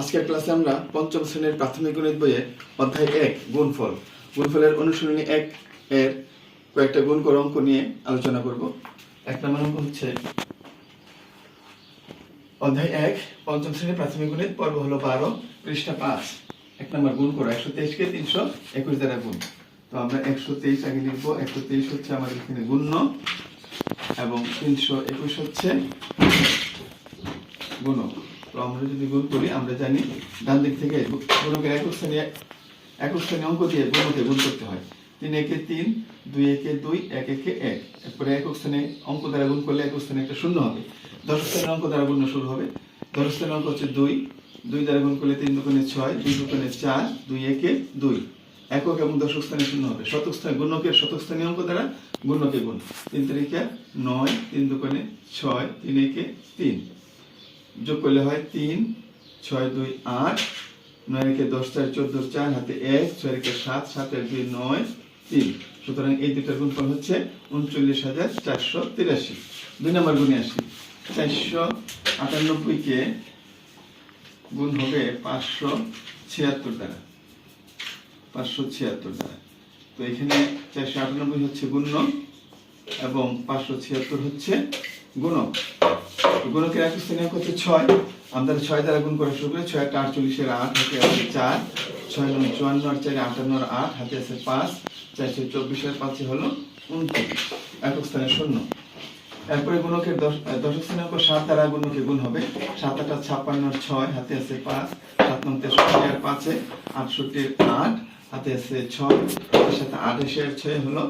আজকের ক্লাসে আমরা পঞ্চম শ্রেণির প্রাথমিক গণিত বইয়ে অধ্যায় এক, গুণফল। গুণফলের অনুশীলনী এক এর কয়েকটা গুণ করে অঙ্ক নিয়ে আলোচনা করব। এক নম্বর অঙ্ক হচ্ছে অধ্যায় এক, পঞ্চম শ্রেণির প্রাথমিক গণিত, পর্ব হলো বারো, পৃষ্ঠা পাঁচ। এক নম্বর গুণ করো একশো তেইশকে তিনশো একুশ দ্বারা গুণ। তো আমরা একশো তেইশ আগে লিখব। একশো তেইশ হচ্ছে আমাদের এখানে গুণ্য এবং তিনশো একুশ হচ্ছে গুণক। তো আমরা যদি গুণ করি, আমরা জানি ডান দিক থেকে গুণকের একক শ্রেণি একক শ্রেণি অঙ্ক দিয়ে গুণকে গুণ করতে হয়। তিন একে তিন, দুই একে দুই, এক একে এক। এরপরে একক শ্রেণি অঙ্ক দ্বারা গুণ করলে একক শ্রেণি একটা শূন্য হবে। দশ শ্রেণির অঙ্ক দ্বারা গুণ শুরু হবে। দশ শ্রেণির অঙ্ক হচ্ছে দুই। দুই দ্বারা গুণ করলে তিন দুগুণে ছয়, দুই দুগুণে চার, দুই একে দুই। একক এবং দশক স্থানে শূন্য হবে। শতক স্থানে গুণকের শতক স্থানীয় অঙ্ক দ্বারা গুণকে গুণ। তিন তারিখে নয়, তিন দুগুণে ছয়, তিন একে তিন। যোগ করলে হয় তিন, ছয়, দুই, আট, নয় রেখে দশ, চার, চোদ্দ, চার, হাতে এক, ছয় রেখে সাত সাত এক, দুই, নয়, তিন। সুতরাং এই দুটার গুণফল হচ্ছে উনচল্লিশ হাজার চারশো তিরাশি। দুই নম্বর গুণে আসি। চারশো আটানব্বইকে গুণ হবে পাঁচশো ছিয়াত্তর দ্বারা। পাঁচশো ছিয়াত্তর দ্বারা। তো এখানে চারশো আটানব্বই হচ্ছে গুণ্য এবং পাঁচশো ছিয়াত্তর হচ্ছে গুণক। গুণকের এক স্থানীয় হচ্ছে ছয় আমরা ছয় দ্বারা গুণ করা শুরু করি ছয় একটা আটচল্লিশের আট হাতে আছে চার ছয় নয় চুয়ান্ন আর চারে আটান্নর আট হাতে আছে পাঁচ চারশো চব্বিশের পাঁচে হলো উনত্রিশ একক স্থানে শূন্য এরপরে গুণকের দশক অঙ্ক সাত দ্বারা গুণকে গুণ হবে সাত আটা ছাপ্পান্নর ছয় হাতে আছে পাঁচ সাত নং তেষট্টি আর পাঁচে আটষট্টির আট হাতে আছে ছয় সাথে আঠাশের ছয় হলো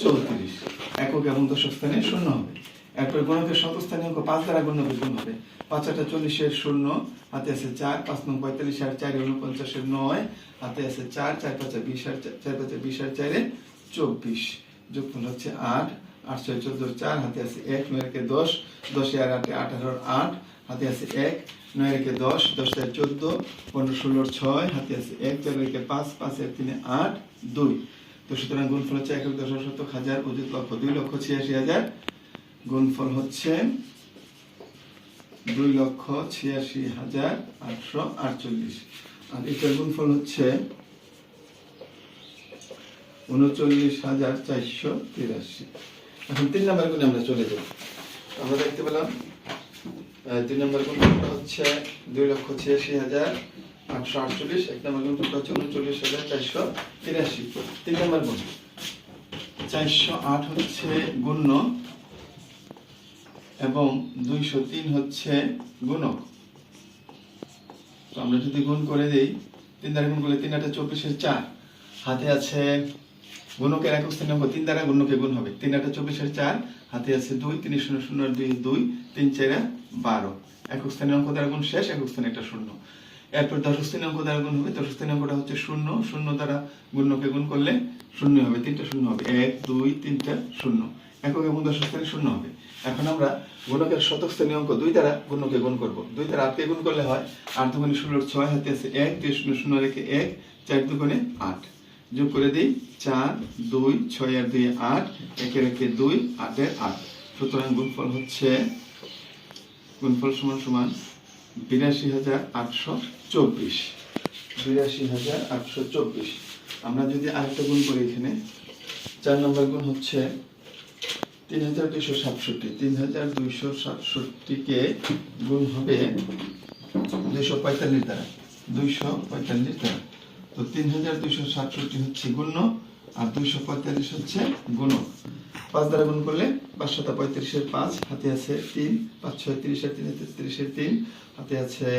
চৌত্রিশ একক এবং দশক স্থানে শূন্য হবে এরপরে গুণকের শতস্থানীয় অঙ্ক পাঁচ দ্বারা গুণকে গুণ হবে। পাঁচ আটা চল্লিশের শূন্য, হাতে আছে চার, পাঁচ নং পঁয়তাল্লিশ আর চার উনপঞ্চাশের নয়, হাতে আছে চার চার পাঁচা বিশ আর চার- পাঁচা বিশ আর চারে চব্বিশ। যোগফল হচ্ছে আট আট ছয় চোদ্দ চার, হাতে আছে এক, নয় রেখে দশ, দশে আর আটে আঠারোর আট, হাতে আছে এক, নয় রেখে দশ দশ চার চোদ্দ, পনেরো ষোলোর ছয়, হাতে আছে এক, চার রেখে পাঁচ পাঁচ এক তিনে আট, দুই। তো সুতরাং গুণফল হচ্ছে এক দশ শতক হাজার অযুত লক্ষ, দুই লক্ষ ছিয়াশি হাজার গুণফল হচ্ছে দুই লক্ষ ছিয়াশি হাজার আটশো আটচল্লিশ। আর এটার গুণফল হচ্ছে উনচল্লিশ হাজার চারশো তিরাশি। এখন তিন নম্বর গুণে আমরা চলে যাব আমরা দেখতে পেলাম নম্বর হচ্ছে দুই লক্ষ ছিয়াশি হাজার আটশো আটচল্লিশ, এক নম্বর গুণফলটা হচ্ছে উনচল্লিশ হাজার চারশো তিরাশি। তিন নম্বর গুণ। চারশো আট হচ্ছে গুণ্য এবং দুইশো তিন হচ্ছে গুণক। তো আমরা যদি গুণ করে দিই, তিন দ্বারা গুণ করলে তিন আটা চব্বিশের চার। হাতে আছে গুণকের একক স্থানে অঙ্ক, তিন দ্বারা গুণকে গুণ হবে। তিন আটা চব্বিশের চার, হাতে আছে দুই, তিন শূন্য শূন্য দুই দুই, তিন চারে বারো। একক স্থানে অঙ্ক দ্বারা গুণ শেষ, একক স্থানে একটা শূন্য। এরপর দশ স্থানে অঙ্ক দ্বারা গুণ হবে দশ স্থানে অঙ্কটা হচ্ছে শূন্য। শূন্য দ্বারা গুণকে গুণ করলে শূন্য হবে, তিনটা শূন্য হবে। এক, দুই, তিনটা শূন্য। একক এবং দশ স্থানে শূন্য হবে। এখন আমরা গুণকের শতক স্থানীয় অঙ্ক দুই দ্বারা গুণকে গুণ করব। দুই দ্বারা আটকে গুণ করলে হয় আট দুগুণে ষোলোর ছয় হাতে আছে এক, দুই শূন্য শূন্য রেখে এক, চার দুগুণে আট। যোগ করে দিই চার, দুই, ছয় আর দুই আট, একে রেখে দুই আটের আট। সুতরাং গুণফল হচ্ছে গুণফল সমান সমান বিরাশি হাজার আটশো চব্বিশ। বিরাশি হাজার আটশো চব্বিশ। আমরা যদি আরেকটা গুণ করি এখানে, চার নম্বর গুণ হচ্ছে তিন হাজার দুইশো সাতষট্টি, তিন হাজার দুইশো সাতষট্টিকে গুণ হবে দুইশো পঁয়তাল্লিশ দ্বারা, দুইশো পঁয়তাল্লিশ দ্বারা। তো তিন হাজার দুইশো সাতষট্টি হচ্ছে গুণ্য আর দুইশো পঁয়তাল্লিশ হচ্ছে গুণক পাঁচ দ্বারা গুণ করলে পাঁচশত পঁয়ত্রিশের পাঁচ, হাতে আছে তিন পাঁচ ছয় তিরিশের তিন হাতে তিরিশের তিন, হাতে আছে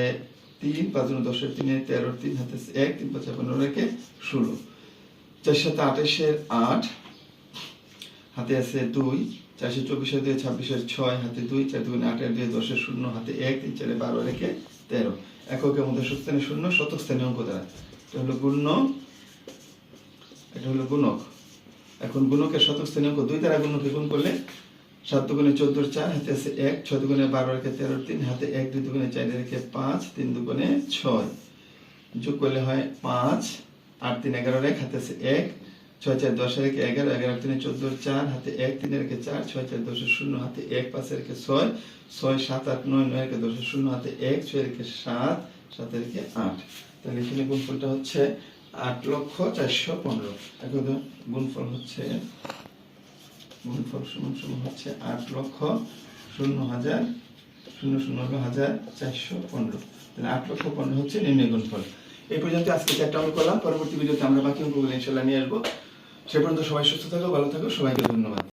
তিন, পাঁচ গুণ দশের তিনে তেরো তিন, হাতে এক, তিন পাঁচ পনেরো রেখে ষোলো। চার সাথে আঠাশের আট হাতে আছে দুই, চারশো চব্বিশের দুই, ছাব্বিশের ছয়, হাতে দুই, চার দুগুণে আটের দুই, দশের শূন্য, হাতে এক, তিন, চারে বারো রেখে তেরো। এককের মধ্যে শতস্থানে শূন্য শতক স্থানীয় অঙ্ক দ্বারা। এটা হলো গুণ্য এটা হলো গুণক। এখন গুণকের শতক স্থানীয় অঙ্ক দুই দ্বারা গুণকে গুণ করলে সাত দুগুণে চোদ্দোর চার, হাতে আছে এক, ছয় দুগুণে বারো রেখে তেরো তিন, হাতে এক, দুই দুগুণে চার রেখে পাঁচ, তিন দুগুণে ছয়। যোগ করলে হয় পাঁচ, আট, তিন এগারো রেখ হাতে আছে এক ছয় চার দশ রেখে এগারো এগারো তিনে চোদ্দ চার, হাতে এক তিনে রেখে চার, ছয় চার দশের শূন্য, হাতে এক পাঁচে রেখে ছয় ছয় সাত আট নয় নয় রেখে দশের শূন্য, হাতে এক ছয় রেখে সাত সাত একে আট। তাহলে এখানে গুণফলটা হচ্ছে আট লক্ষ চারশো পনেরো। এখন গুণফল হচ্ছে, গুণফল সমান সমান হচ্ছে আট লক্ষ শূন্য হাজার, শূন্য শূন্য হাজার চারশো পনেরো। তাহলে আট লক্ষ পনেরো হচ্ছে নির্ণয় গুণফল। এই পর্যন্ত আজকে চারটা অঙ্ক করলাম। পরবর্তী ভিডিওতে আমরা বাকি অঙ্কগুলো ইনশাল্লাহ নিয়ে আসব। সে পর্যন্ত সবাই সুস্থ থাকো, ভালো থাকো, সবাইকে ধন্যবাদ।